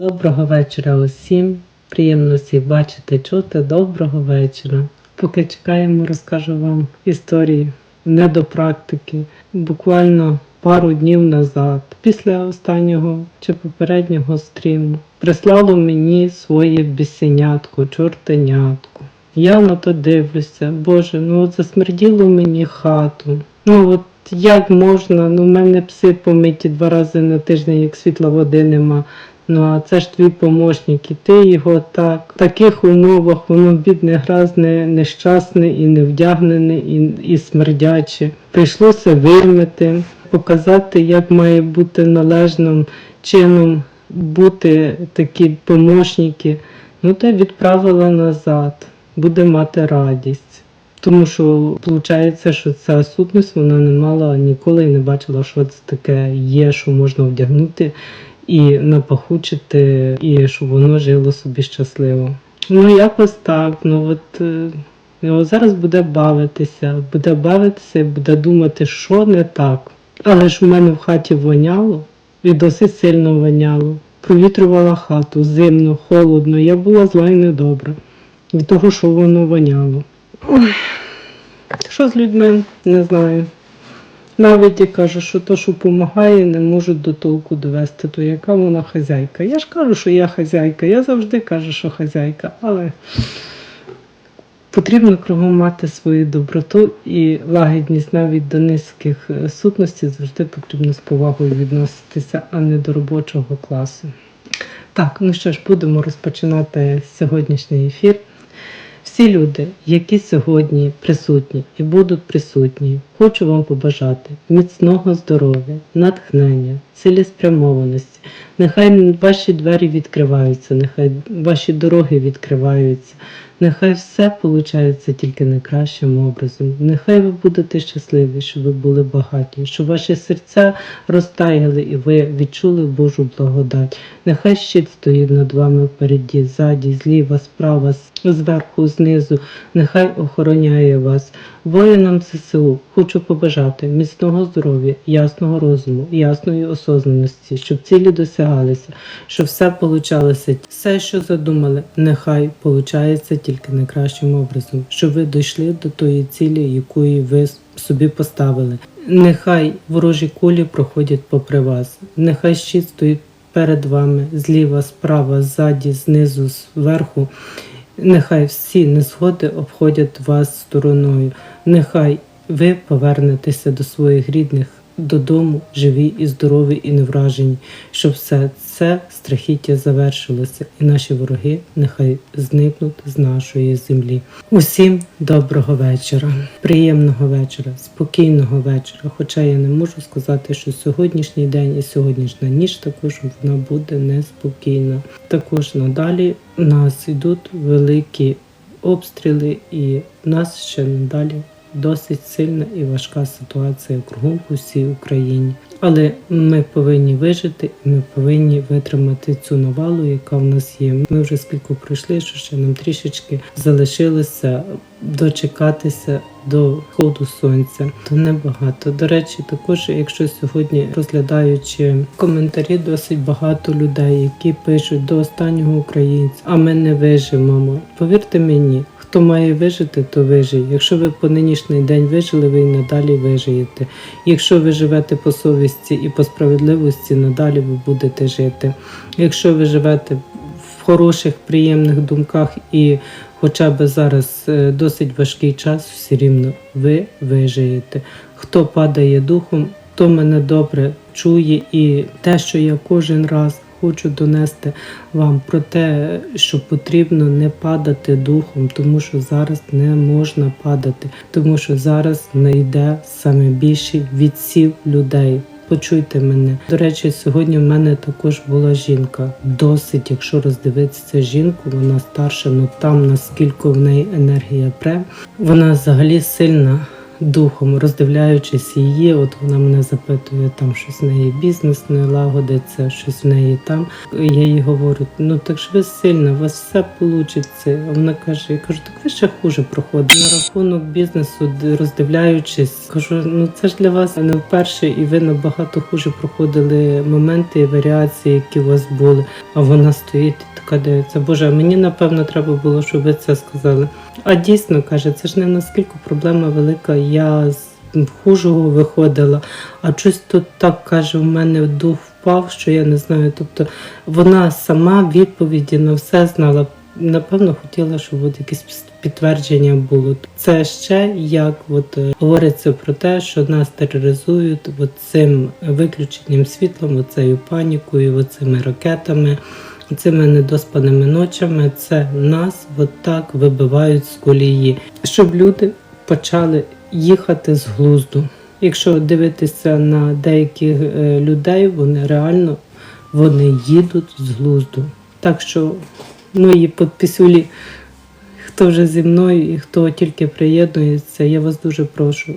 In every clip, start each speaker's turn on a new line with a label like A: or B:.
A: Доброго вечора усім. Приємно всіх бачити, чути. Доброго вечора. Поки чекаємо, розкажу вам історії не до практики. Буквально пару днів назад, після останнього чи попереднього стріму, прислало мені своє бісенятко, чортенятко. Я на то дивлюся, боже, ну от засмерділо мені хату. Ну от як можна? Ну, в мене пси помиті два рази на тиждень, як світла води нема. Ну а це ж твій помощник, і ти його так, в таких умовах, воно бідне, гразне, нещасне і невдягнене, і, і смердяче. Прийшлося вимити, показати, як має бути належним чином бути такі помощники. Ну та відправила назад, буде мати радість. Тому що виходить, що ця сутність вона не мала ніколи і не бачила, що це таке є, що можна вдягнути і напахучити, і щоб воно жило собі щасливо. Ну, якось так. Ну от е, ну, зараз буде бавитися, буде бавитися буде думати, що не так. Але ж у мене в хаті воняло, і досить сильно воняло. Провітрювала хату зимно, холодно. Я була зла і недобра від того, що воно воняло. Ой, що з людьми, не знаю. Навіть і кажу, що то, що допомагає, не можуть до толку довести, то яка вона хазяйка. Я ж кажу, що я хазяйка, я завжди кажу, що хазяйка, але потрібно кругом мати свою доброту і лагідність навіть до низьких е, сутностей завжди потрібно з повагою відноситися, а не до робочого класу. Так, ну що ж, будемо розпочинати сьогоднішній ефір. Всі люди, які сьогодні присутні і будуть присутні, хочу вам побажати міцного здоров'я, натхнення, цілеспрямованості. Нехай ваші двері відкриваються, нехай ваші дороги відкриваються, нехай все виходить тільки найкращим образом. Нехай ви будете щасливі, щоб ви були багаті, щоб ваші серця розтаяли і ви відчули Божу благодать. Нехай щит стоїть над вами впереді, ззаді, зліва, справа, зверху, знизу. Нехай охороняє вас. Воїнам ЗСУ хочу побажати міцного здоров'я, ясного розуму, ясної осознаності, щоб цілі досягалися, щоб все получалося. Все, що задумали, нехай получається тільки найкращим образом, щоб ви дійшли до тої цілі, якої ви собі поставили. Нехай ворожі кулі проходять попри вас. Нехай щит стоїть перед вами зліва, справа, ззаді, знизу, зверху. Нехай всі незгоди обходять вас стороною. Нехай ви повернетеся до своїх рідних додому, живі і здорові і невражені, щоб все це страхіття завершилося, і наші вороги нехай зникнуть з нашої землі. Усім доброго вечора, приємного вечора, спокійного вечора. Хоча я не можу сказати, що сьогоднішній день і сьогоднішня ніч також вона буде неспокійна. Також надалі у нас йдуть великі обстріли, і в нас ще надалі досить сильна і важка ситуація кругом по всій Україні. Але ми повинні вижити, і ми повинні витримати цю навалу, яка в нас є. Ми вже скільки пройшли, що ще нам трішечки залишилося дочекатися до сходу сонця. То небагато. До речі, також, якщо сьогодні розглядаючи коментарі, досить багато людей, які пишуть до останнього українця, а ми не виживемо. Повірте мені. Хто має вижити, то вижиє. Якщо ви по нинішній день вижили, ви і надалі вижиєте. Якщо ви живете по совісті і по справедливості, надалі ви будете жити. Якщо ви живете в хороших, приємних думках і хоча б зараз е, досить важкий час, все рівно ви вижиєте. Хто падає духом, то мене добре чує, і те, що я кожен раз хочу донести вам про те, що потрібно не падати духом, тому що зараз не можна падати, тому що зараз не йде саме більший відсів людей. Почуйте мене. До речі, сьогодні в мене також була жінка. Досить, якщо роздивитися жінку, вона старша, ну там наскільки в неї енергія пре. Вона взагалі сильна, духом, роздивляючись її, от вона мене запитує, там щось в неї бізнес не лагодиться, щось в неї там. Я їй говорю, ну так ж ви сильна, у вас все вийде. Вона каже, я кажу, так ви ще хуже проходите. На рахунок бізнесу, роздивляючись, кажу, ну це ж для вас не вперше, і ви набагато хуже проходили моменти і варіації, які у вас були. А вона стоїть така дивиться. Боже, мені напевно треба було, щоб ви це сказали. А дійсно каже, це ж не наскільки проблема велика. Я з хужого виходила, а щось тут так каже, в мене дух впав, що я не знаю. Тобто вона сама відповіді на все знала. Напевно, хотіла, щоб от якесь підтвердження було. Це ще як от е, говориться про те, що нас тероризують цим виключенням світлом, оцею панікою, оцими ракетами, цими недоспаними ночами. Це нас от так вибивають з колії, щоб люди почали їхати з глузду. Якщо дивитися на деяких е, людей, вони реально вони їдуть з глузду. Так що мої підписулі, хто вже зі мною і хто тільки приєднується, я вас дуже прошу.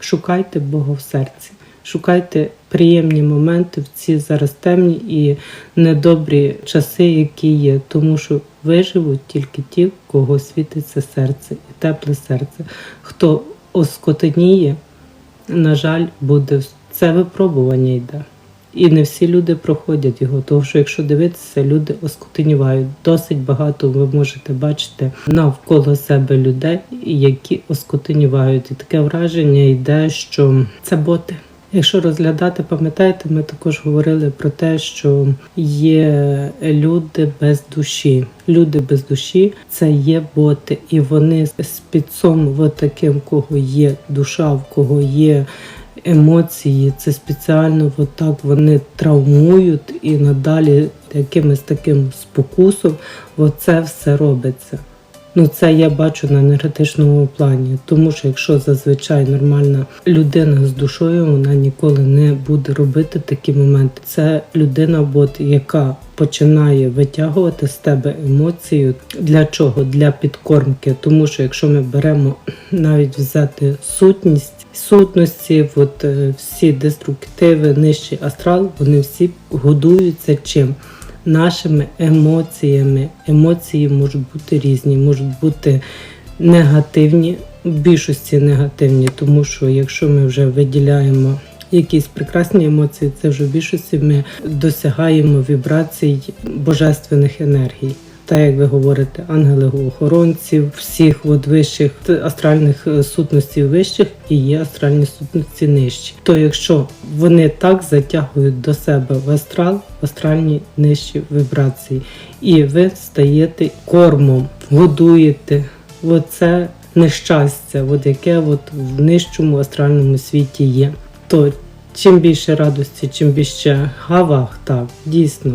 A: Шукайте Бога в серці, шукайте приємні моменти в ці зараз темні і недобрі часи, які є, тому що виживуть тільки ті, в кого світиться серце і тепле серце. Хто оскотеніє, на жаль, буде це випробування йде. І не всі люди проходять його, тому що якщо дивитися, люди оскотенівають. Досить багато ви можете бачити навколо себе людей, які оскотенівають. І таке враження йде, що це боти. Якщо розглядати, пам'ятаєте, ми також говорили про те, що є люди без душі. Люди без душі це є боти, і вони з підсом, таким, кого є душа, в кого є емоції, це спеціально от так вони травмують і надалі якимось таким спокусом, оце все робиться. Ну, це я бачу на енергетичному плані, тому що якщо зазвичай нормальна людина з душою, вона ніколи не буде робити такі моменти. Це людина, бот, яка починає витягувати з тебе емоцію. Для чого? Для підкормки. Тому що якщо ми беремо навіть взяти сутність. Сутності, от е, всі деструктиви, нижчий астрал, вони всі годуються чим? Нашими емоціями. Емоції можуть бути різні, можуть бути негативні, в більшості негативні, тому що якщо ми вже виділяємо якісь прекрасні емоції, це вже в більшості ми досягаємо вібрацій божественних енергій. Так, як ви говорите, ангелів-охоронців, всіх от вищих астральних е, сутностей вищих і є астральні сутності нижчі. То якщо вони так затягують до себе в астрал, астральні нижчі вібрації, і ви стаєте кормом, годуєте оце нещастя, от яке от в нижчому астральному світі є. То чим більше радості, чим більше гавах, так, дійсно.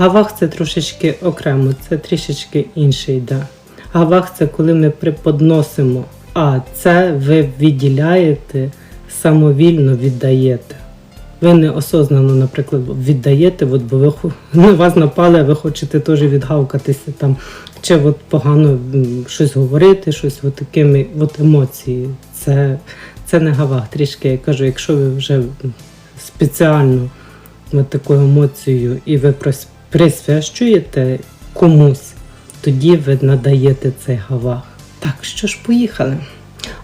A: Гавах це трошечки окремо, це трішечки інше йде. Гавах це коли ми приподносимо, а це ви відділяєте, самовільно віддаєте. Ви неосознано, наприклад, віддаєте, от, бо ви на вас напали, ви хочете теж відгавкатися там, чи от погано щось говорити, щось от такими от емоції. Це, це не гавах. Трішки я кажу, якщо ви вже спеціально от такою емоцією і ви прос- присвящуєте комусь, тоді ви надаєте цей гавах. Так, що ж, поїхали.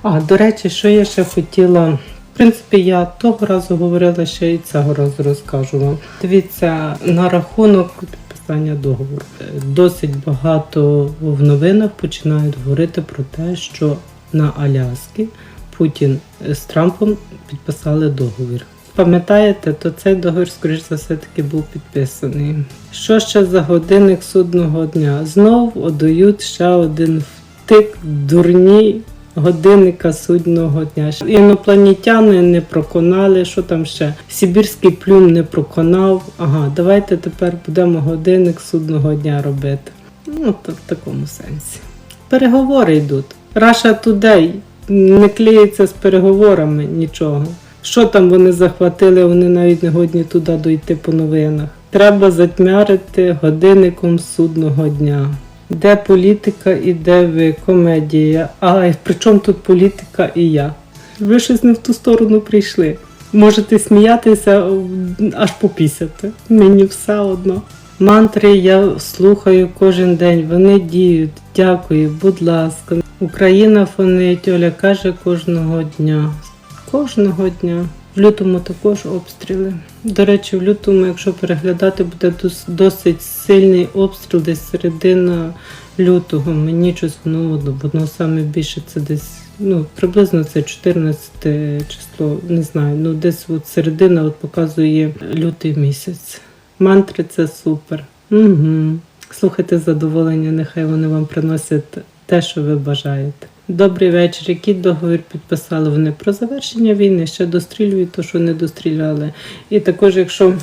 A: А, до речі, що я ще хотіла. В принципі, я того разу говорила, ще і цього разу розкажу вам. Дивіться, на рахунок підписання договору. Досить багато в новинах починають говорити про те, що на Аляскі Путін з Трампом підписали договір. Пам'ятаєте, то цей договір, скоріш за все, таки був підписаний. Що ще за годинник судного дня? Знов одають ще один втик дурні годинника судного дня. Інопланетяни не проконали, що там ще? Сибірський плюм не проконав. Ага, давайте тепер будемо годинник судного дня робити. Ну, то в такому сенсі. Переговори йдуть. Russia Today не клеїться з переговорами нічого. Що там вони захватили, вони навіть не годні туди дойти по новинах. Треба затьмярити годинником судного дня. Де політика і де ви комедія? А при чому тут політика і я? Ви щось не в ту сторону прийшли. Можете сміятися аж попісяти. Мені все одно. Мантри я слухаю кожен день. Вони діють. Дякую, будь ласка. Україна фонить, Оля каже кожного дня. Кожного дня. В лютому також обстріли. До речі, в лютому, якщо переглядати, буде досить сильний обстріл, десь середина лютого. Мені щось воно воно саме більше це десь. Ну, приблизно це 14 число, не знаю. Ну, десь от середина от показує лютий місяць. Мантри це супер. Угу. Слухайте задоволення, нехай вони вам приносять те, що ви бажаєте. Добрий вечір. Який договір підписали вони про завершення війни? Ще дострілюють то, що не достріляли. І також, якщо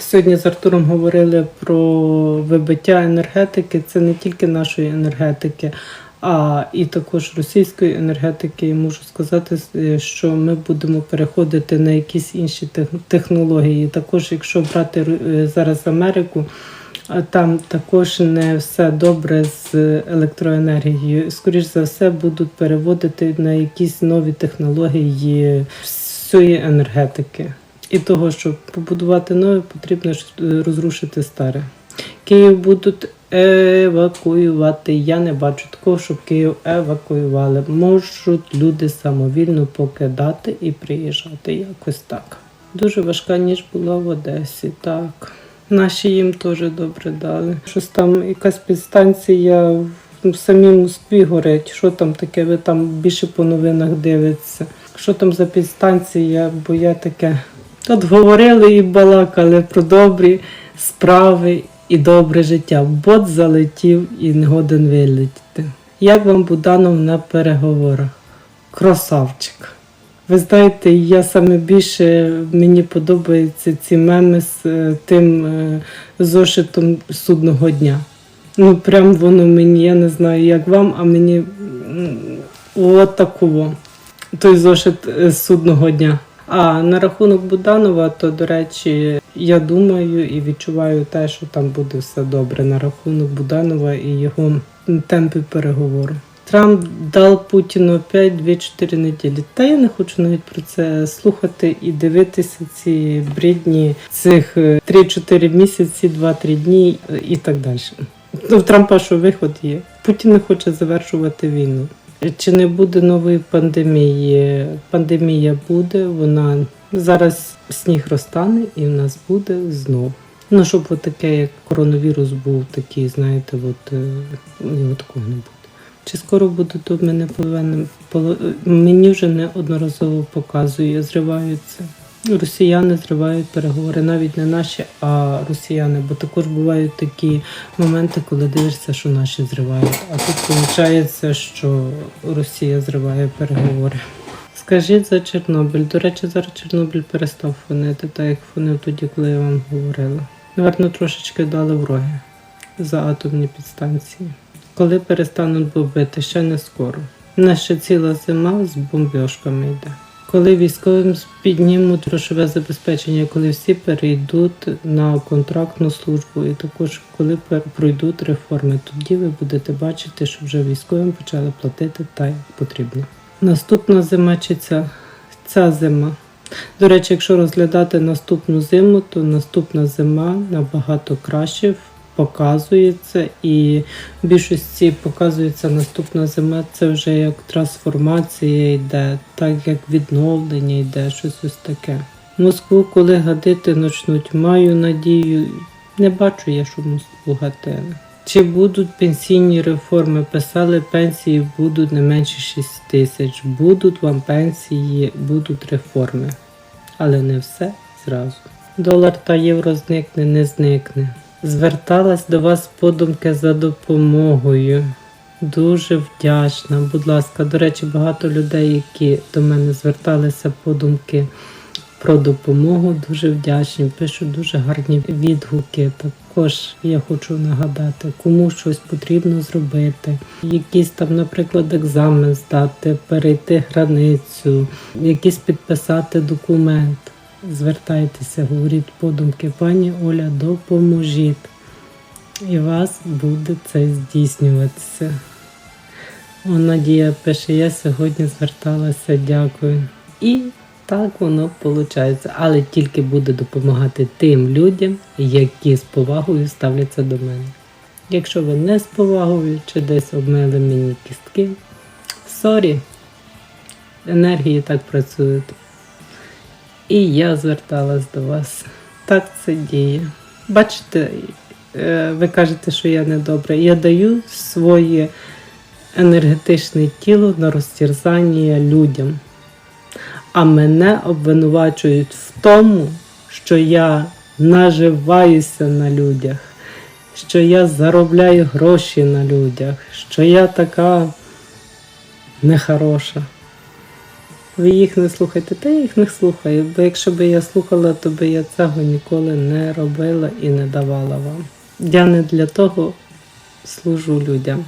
A: сьогодні з Артуром говорили про вибиття енергетики, це не тільки нашої енергетики, а і також російської енергетики. І можу сказати, що ми будемо переходити на якісь інші технології. Також, якщо брати е, зараз Америку. А там також не все добре з електроенергією. Скоріш за все, будуть переводити на якісь нові технології всієї енергетики. І того, щоб побудувати нове, потрібно е, розрушити старе. Київ будуть евакуювати. Я не бачу такого, щоб Київ евакуювали. Можуть люди самовільно покидати і приїжджати. Якось так. Дуже важка ніч була в Одесі. Так. Наші їм теж добре дали. Щось там якась підстанція в самій Москві горить. Що там таке? Ви там більше по новинах дивитеся. Що там за підстанція? Бо я таке. Тут говорили і балакали про добрі справи і добре життя. Бот залетів і не годен вилетіти. Як вам Буданов на переговорах? Красавчик. Ви знаєте, я саме більше мені подобаються ці меми з е, тим е, зошитом судного дня. Ну, прям воно мені, я не знаю, як вам, а мені от. Той зошит е, судного дня. А на рахунок Буданова, то, до речі, я думаю і відчуваю те, що там буде все добре на рахунок Буданова і його темпів переговору. Трамп дав Путіну 5-2-4 неділі. Та я не хочу навіть про це слухати і дивитися ці брідні цих е, 3-4 місяці, 2-3 дні е, і так далі. Ну, в Трампа що виход є. Путін не хоче завершувати війну. Чи не буде нової пандемії? Пандемія буде, вона зараз сніг розтане і в нас буде знов. Ну, щоб таке, як коронавірус був такий, знаєте, от, е, от такого не буде. Чи скоро буде тут мене повинен мені вже неодноразово показує, зриваються. Росіяни зривають переговори, навіть не наші, а росіяни, бо також бувають такі моменти, коли дивишся, що наші зривають. А тут виходить, що Росія зриває переговори. Скажіть за Чорнобиль. До речі, зараз Чорнобиль перестав фонити, так як фонив тоді, коли я вам говорила. Наверно, трошечки дали в роги за атомні підстанції. Коли перестануть бомбити, ще не скоро. Ще ціла зима з бомбьошками йде. Коли військовим піднімуть грошове забезпечення, коли всі перейдуть на контрактну службу, і також коли пройдуть реформи, тоді ви будете бачити, що вже військовим почали платити так, як потрібно. Наступна зима чи ця, ця зима. До речі, якщо розглядати наступну зиму, то наступна зима набагато краще показується, і в більшості показується наступна зима. Це вже як трансформація йде, так як відновлення йде, щось ось таке. Москву, коли гадити почнуть, маю надію. Не бачу я, що Москву гатили. Чи будуть пенсійні реформи? Писали, пенсії будуть не менше 6 тисяч. Будуть вам пенсії, будуть реформи. Але не все зразу. Долар та євро зникне, не зникне. Зверталась до вас подумки за допомогою. Дуже вдячна. Будь ласка, до речі, багато людей, які до мене зверталися подумки про допомогу, дуже вдячні. Пишуть дуже гарні відгуки. Також я хочу нагадати, кому щось потрібно зробити. Якийсь там, наприклад, екзамен здати, перейти границю, якийсь підписати документ. Звертайтеся, говоріть подумки, пані Оля, допоможіть. І вас буде це здійснюватися. О, Надія пише, я сьогодні зверталася, дякую. І так воно виходить. Але тільки буде допомагати тим людям, які з повагою ставляться до мене. Якщо ви не з повагою чи десь обмили мені кістки, сорі, енергії так працюють. І я зверталась до вас. Так це діє. Бачите, е, ви кажете, що я недобра. Я даю своє енергетичне тіло на розтерзання людям. А мене обвинувачують в тому, що я наживаюся на людях, що я заробляю гроші на людях, що я така нехороша. Ви їх не слухайте, та я їх не слухаю, бо якщо б я слухала, то би я цього ніколи не робила і не давала вам. Я не для того служу людям.